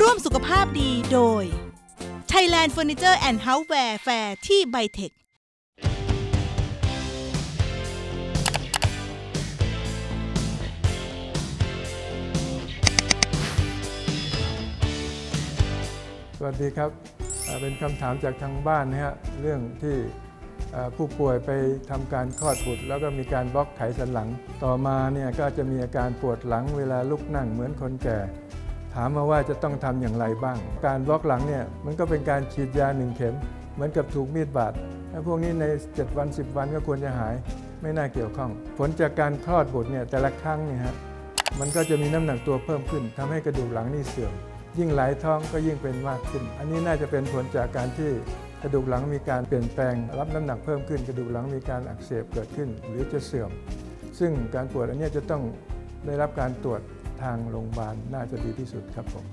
ร่วมสุขภาพดีโดย Thailand Furniture and Houseware Fair ที่ไบเทคสวัสดีครับ เป็นคำถามจากทางบ้านนะฮะเรื่องที่ ผู้ป่วยไปทำการคลอดบุตร แล้วก็มีการบล็อกไขสันหลัง ต่อมาเนี่ยก็จะมีอาการปวดหลังเวลาลุกนั่งเหมือนคนแก่ ถามมาว่าจะต้องทำอย่างไรบ้าง การบล็อกหลังเนี่ยมันก็เป็นการฉีดยาหนึ่งเข็ม เหมือนกับถูกมีดบาดแล้วพวกนี้ใน 7 วัน 10 วันก็ควรจะหายไม่น่าเกี่ยวข้อง ผลจากการคลอดบุตรเนี่ยแต่ละครั้งเนี่ยฮะมันก็จะมีน้ำหนักตัวเพิ่มขึ้นทำให้กระดูกหลังนี่เสื่อมยิ่งหลายท้องก็ยิ่งเป็นมากขึ้น อันนี้น่าจะเป็นผลจากการที่ กระดูกหลังมีการเปลี่ยนแปลงรับน้ำหนักเพิ่มขึ้น กระดูกหลังมีการอักเสบเกิดขึ้น หรือจะเสื่อม ซึ่งการปวดอันนี้จะต้องได้รับการตรวจทางโรงพยาบาลน่าจะดีที่สุดครับผม